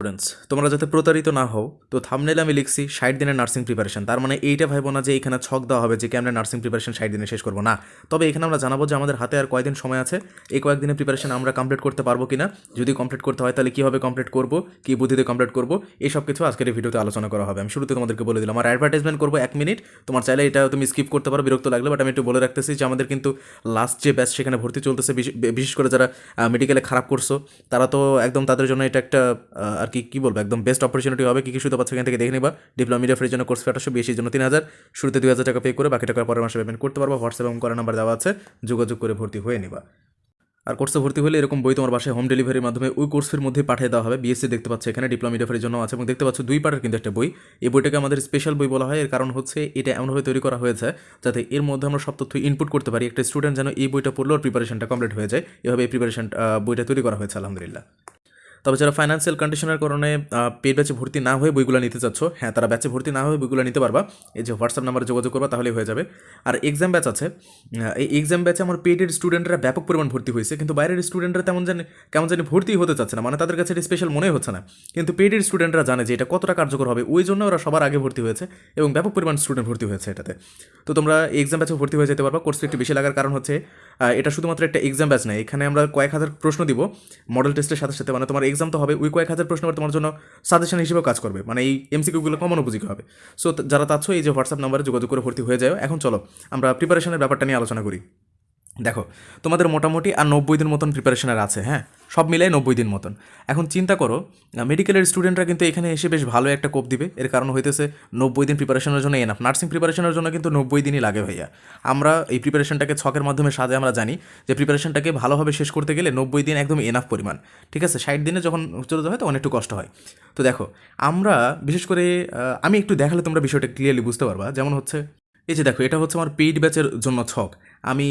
Students তোমরা যাতে প্রতারিত না হও, তো থামনেলে আমি লিখছি, ষাট দিনের নার্সিং প্রিপারেশন তার মানে এইটা ভাইবো না যে এখানে ছক দেওয়া হবে যে কি আমরা নার্সিং প্রিপারেশন ষাট দিনে শেষ করব। না, তবে এখানে আমরা জানাব যে আমাদের হাতে আর কয়দিন সময় আছে, এই কয়েকদিনের প্রিপারেশন আমরা কমপ্লিট করতে পারব কি না যদি কমপ্লিট করতে হয় তাহলে কীভাবে কমপ্লিট করব, কী বুদ্ধিতে কমপ্লিট করব, এই সব কিছু আজকের এই ভিডিওতে আলোচনা করা হবে। আমি শুরুতে তোমাদেরকে বলে দিলাম, আর অ্যাডভার্টাইজমেন্ট করব এক মিনিট তোমার চাইলে এটা তুমি স্কিপ করতে পারো, বিরক্ত লাগলে বাট আমি একটু বলে রাখতেছি যে আমাদের কিন্তু লাস্ট যে ব্যাচ সেখানে ভর্তি চলতেছে বিশেষ- করে যারা মেডিকেলে খারাপ করছ, তারা তো একদম তাদের জন্য এটা একটা আর কি, কী বলব, একদম বেস্ট অপরচুনিটি হবে, কি কি শুধু পাচ্ছ এখান থেকে দেখে নিবা। ডিপ্লোমা মিডিয়া ফ্রির জন্য কোর্স ফি আঠাশো বিএসির জন্য তিন হাজার। শুরুতে দুই হাজার টাকা পে করে বাকি টাকা পরের মাসে পেমেন্ট করতে পারবা। হোয়াটসঅ্যাপ এবং করা নাম্বার দেওয়া আছে, যোগাযোগ করে ভর্তি হয়ে নিবা। আর কোর্সে ভর্তি হলে এরকম বই তোমার বাসায় হোম ডেলিভারির মাধ্যমে ওই কোর্সের মধ্যে পাঠিয়ে দেওয়া হবে। বিএসসি দেখতে পাচ্ছ এখানে ডিপ্লোমা মিডিয়াফারের জন্য আছে এবং দেখতে পাচ্ছ দুই পার্টের কিন্তু একটা বই। এই বইটাকে আমাদের স্পেশাল বই বলা হয়। এর কারণ হচ্ছে এটা এমনভাবে তৈরি করা হয়েছে যাতে এর মধ্যে আমরা সব তথ্য ইনপুট করতে পারি। একটা স্টুডেন্ট যেন এই বইটা পড়লেও প্রিপারেশনটা কমপ্লিট হয়ে যায়। এভাবে এই প্রিপারেশন বইটা তৈরি করা হয়েছে, আলহামদুলিল্লাহ। তবে যারা ফাইন্যান্সিয়াল কন্ডিশনের কারণে পেড ব্যাচে ভর্তি না হয়ে বইগুলো নিতে চাচ্ছ হ্যাঁ তারা ব্যাচে ভর্তি না হয়ে বইগুলো নিতে পারবা। এই যে হোয়াটসঅ্যাপ নাম্বারে যোগাযোগ করবা, তাহলেই হয়ে যাবে। আর এক্সাম ব্যাচ আছে। এই এক্সাম ব্যাচে আমার পেডের স্টুডেন্টরা ব্যাপক পরিমাণ ভর্তি হয়েছে, কিন্তু বাইরের স্টুডেন্টরা তেমন জানি, কেমন জানি ভর্তি হতে চাচ্ছে না। মানে তাদের কাছে এটা স্পেশাল মনে হচ্ছে না। কিন্তু পেডের স্টুডেন্টরা জানে যে এটা কতটা কার্যকর হবে, ওই জন্য ওরা সবার আগে ভর্তি হয়েছে এবং ব্যাপক পরিমাণ স্টুডেন্ট ভর্তি হয়েছে এটাতে। তো তোমরা এক্সাম ব্যাচে ভর্তি হয়ে যেতে পারবা। কোর্স একটু বেশি লাগার কারণ হচ্ছে এটা শুধুমাত্র একটা এক্সাম ব্যাচ নয়। এখানে আমরা কয়েক হাজার প্রশ্ন দিব মডেল টেস্টের সাথে সাথে। মানে তোমার এক্সাম তো হবে, ওই কয়েক হাজার প্রশ্ন তোমার জন্য সাজেশন হিসেবেও কাজ করবে। মানে এই এমসিকিউগুলো কমন উপযোগী হবে। সো যারা চাচ্ছ এই যে হোয়াটসঅ্যাপ নাম্বারে যোগাযোগ করে ভর্তি হয়ে যায় এখন চলো, আমরা প্রিপারেশনের ব্যাপারটা নিয়ে আলোচনা করি। দেখো, তোমাদের মোটামুটি আর নব্বই দিন মতন প্রিপারেশনের আছে হ্যাঁ? সব মিলাই নব্বই দিন মতন। এখন চিন্তা করো মেডিকেলের স্টুডেন্টরা কিন্তু এখানে এসে বেশ ভালো একটা কোপ দিবে। এর কারণ হইতেছে নব্বই দিন প্রিপারেশনের জন্য এনাফ নার্সিং প্রিপারেশনের জন্য কিন্তু নব্বই দিনই লাগে ভাইয়া। আমরা এই প্রিপারেশনটাকে ছকের মাধ্যমে সাজে আমরা জানি যে প্রিপারেশনটাকে ভালোভাবে শেষ করতে গেলে নব্বই দিন একদম এনাফ পরিমাণ। ঠিক আছে? ষাট দিনে যখন চলে হয় তখন একটু কষ্ট হয়। তো দেখো, আমরা বিশেষ করে আমি একটু দেখালে তোমরা বিষয়টা ক্লিয়ারলি বুঝতে পারবা। যেমন হচ্ছে, এই যে দেখো, এটা হচ্ছে আমার পেইড ব্যাচের জন্য ছক। আমি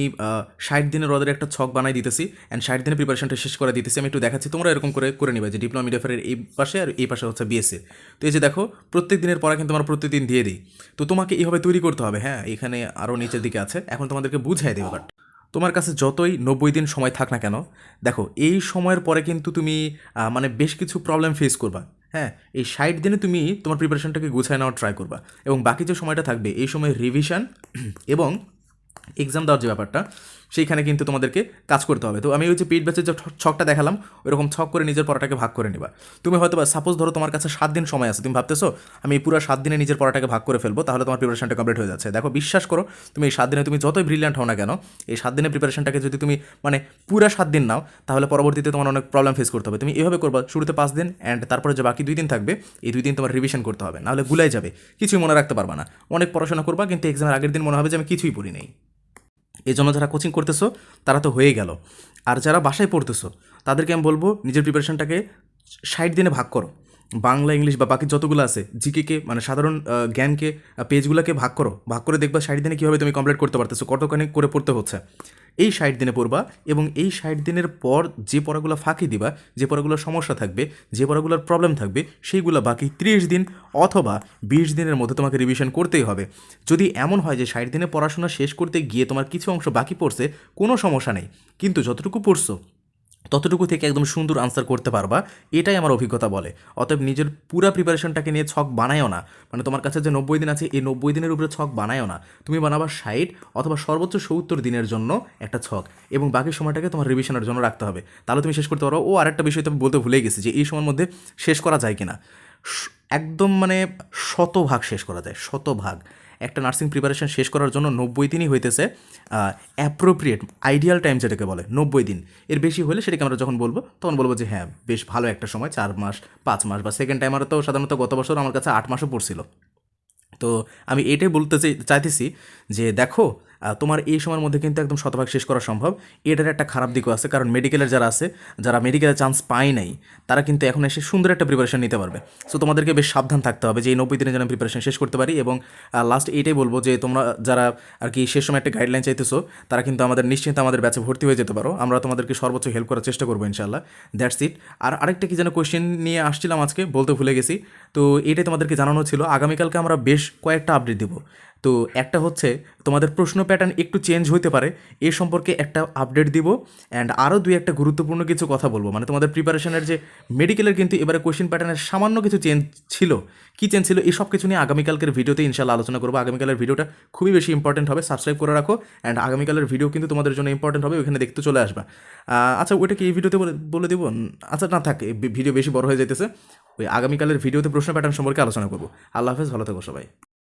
ষাট দিনের ওদের একটা ছক বানাই দিতেছি অ্যান্ড ষাট দিনের প্রিপারেশনটা শেষ করে দিতেছি। আমি একটু দেখাচ্ছি, তোমরা এরকম করে করে নিবে যে ডিপ্লোমা মিডিয়াফারের এই পাশে আর এই পাশে হচ্ছে বিএসসি তো এই যে দেখো, প্রত্যেক দিনের পড়া কিন্তু আমরা প্রত্যেকদিন দিয়ে দিই। তো তোমাকে এইভাবে তৈরি করতে হবে হ্যাঁ এখানে আরও নিচের দিকে আছে। এখন তোমাদেরকে বুঝাই দেবো বাট তোমার কাছে যতই নব্বই দিন সময় থাক না কেন, দেখো, এই সময়ের পরে কিন্তু তুমি মানে বেশ কিছু প্রবলেম ফেস করবা। হ্যাঁ এই ষাট দিনে তুমি তোমার প্রিপারেশনটাকে গুছায় নেওয়ার ট্রাই করবা। এবং বাকি যে সময়টা থাকবে, এই সময় রিভিশন এবং এক্সাম দেওয়ার যে ব্যাপারটা, সেইখানে কিন্তু তোমাদেরকে কাজ করতে হবে। তো আমি ওই যে পেট ব্যাচের যে ছকটা দেখালাম, ওইরকম ছক করে নিজের পড়াটাকে ভাগ করে নিবা। তুমি হয়তো সাপোজ ধরো তোমার কাছে সাত দিন সময় আছে, তুমি ভাবতেছো, আমি পুরো সাত দিনে নিজের পড়াটাকে ভাগ করে ফেলব, তাহলে তোমার প্রিপারেশনটা কমপ্লিট হয়ে যাচ্ছে। দেখো, বিশ্বাস করো, তুমি এই সাত দিনে তুমি যতই ব্রিলিয়ান্ট হও না কেন, এই সাত দিনের প্রিপারেশনটাকে যদি তুমি মানে পুরো সাত দিন নাও, তাহলে পরবর্তীতে তোমার অনেক প্রবলেম ফেস করতে হবে। তুমি এভাবে করবা, শুরুতে পাঁচ দিন অ্যান্ড তারপরে যে বাকি দুই দিন থাকবে, এই দুই দিন তোমার রিভিশন করতে হবে। নাহলে গুলাই যাবে, কিছুই মনে রাখতে পারবা না। অনেক পড়াশোনা করবা, কিন্তু এক্সামের আগের দিন মনে হবে যে আমি কিছুই পড়ি নেই। এই জন্য যারা কোচিং করতেছো, তারা তো হয়ে গেল। আর যারা বাসায় পড়তেছো, তাদেরকে আমি বলব, নিজের প্রিপারেশনটাকে ষাট দিনে ভাগ করো। বাংলা, ইংলিশ বা বাকি যতগুলো আছে, জিকেকে মানে সাধারণ জ্ঞানকে পেজগুলোকে ভাগ করো। ভাগ করে দেখবা ষাট দিনে কীভাবে তুমি কমপ্লিট করতে পারতেছো, কতখানি করে পড়তে হচ্ছে। এই ষাট দিনে পড়বা এবং এই ষাট দিনের পর যে পড়াগুলো ফাঁকি দিবা, যে পড়াগুলোর সমস্যা থাকবে, যে পড়াগুলোর প্রবলেম থাকবে, সেইগুলো বাকি ত্রিশ দিন অথবা বিশ দিনের মধ্যে তোমাকে রিভিশন করতেই হবে। যদি এমন হয় যে ষাট দিনে পড়াশোনা শেষ করতে গিয়ে তোমার কিছু অংশ বাকি পড়ছে, কোনো সমস্যা নেই। কিন্তু যতটুকু পড়ছো ততটুকু থেকে একদম সুন্দর আনসার করতে পারবা। এটাই আমার অভিজ্ঞতা বলে। অতএব নিজের পুরা প্রিপারেশনটাকে নিয়ে ছক বানায়ও না। মানে তোমার কাছে যে নব্বই দিন আছে, এই নব্বই দিনের উপরে ছক বানায়ও না। তুমি বানাবা ষাট অথবা সর্বোচ্চ সত্তর দিনের জন্য একটা ছক এবং বাকি সময়টাকে তোমার রিভিশনের জন্য রাখতে হবে। তাহলে তুমি শেষ করতে পারো, ও, আরেকটা বিষয় তো আমি বলতে ভুলে গেছি যে এই সময়ের মধ্যে শেষ করা যায় কিনা? শ- একদম মানে শতভাগ শেষ করা যায়, শতভাগ। একটা নার্সিং প্রিপারেশন শেষ করার জন্য নব্বই দিনই হইতেছে অ্যাপ্রোপ্রিয়েট আইডিয়াল টাইম যেটাকে বলে, নব্বই দিন। এর বেশি হলে সেটাকে আমরা যখন বলব, তখন বলব যে হ্যাঁ বেশ ভালো একটা সময়, চার মাস, পাঁচ মাস বা সেকেন্ড টাইমার তো সাধারণত গত বছর আমার কাছে আট মাসও পড়ছিল। তো আমি এটাই বলতে চাই- চাইতেছি যে দেখো তোমার এই সময়ের মধ্যে কিন্তু একদম শতভাগ শেষ করা সম্ভব। এটার একটা খারাপ দিকও আছে, কারণ মেডিকেলের যারা আছে, যারা মেডিকেলের চান্স পায় নাই, তারা কিন্তু এখন এসে সুন্দর একটা প্রিপারেশন নিতে পারবে। সো তোমাদেরকে বেশ সাবধান থাকতে হবে যে এই নব্বই দিনের যেন প্রিপারেশন শেষ করতে পারি এবং লাস্ট এইটাই বলব যে তোমরা যারা আর কি শেষ সময় একটা গাইডলাইন চাইতেছো, তারা কিন্তু আমাদের নিশ্চিন্ত আমাদের ব্যাচে ভর্তি হয়ে যেতে পারো। আমরা তোমাদেরকে সর্বোচ্চ হেল্প করার চেষ্টা করব ইনশাল্লাহ দ্যাটস ইট আর আরেকটা কি যেন কোয়েশ্চেন নিয়ে আসছিলাম আজকে, বলতে ভুলে গেছি। তো এটাই তোমাদেরকে জানানো ছিল। আগামীকালকে আমরা বেশ কয়েকটা আপডেট দেবো। তো একটা হচ্ছে তোমাদের প্রশ্ন প্যাটার্ন একটু চেঞ্জ হতে পারে। এ সম্পর্কে একটা আপডেট দিব অ্যান্ড আরও দুই একটা গুরুত্বপূর্ণ কিছু কথা বলব। মানে তোমাদের প্রিপারেশনের যে মেডিকেলের কিন্তু এবারে কোয়েশ্চেন প্যাটার্নের সামান্য কিছু চেঞ্জ ছিল। কী চেঞ্জ ছিল? এই সব কিছু নিয়ে আগামীকালকের ভিডিওতে ইনশাল্লাহ আলোচনা করব। আগামীকালের ভিডিওটা খুবই বেশি ইম্পর্টেন্ট হবে সাবস্ক্রাইব করে রাখো অ্যান্ড আগামীকালের ভিডিও কিন্তু তোমাদের জন্য ইম্পর্টেন্ট হবে ওখানে দেখতে চলে আসবা। আচ্ছা ওইটা কি এই ভিডিওতে বলে দেবো? আচ্ছা না থাক ভিডিও বেশি বড় হয়ে যেতেছে ওই আগামীকালের ভিডিওতে প্রশ্ন প্যাটার্ন সম্পর্কে আলোচনা করব। আল্লাহ হাফেজ, ভালো থাকো সবাই।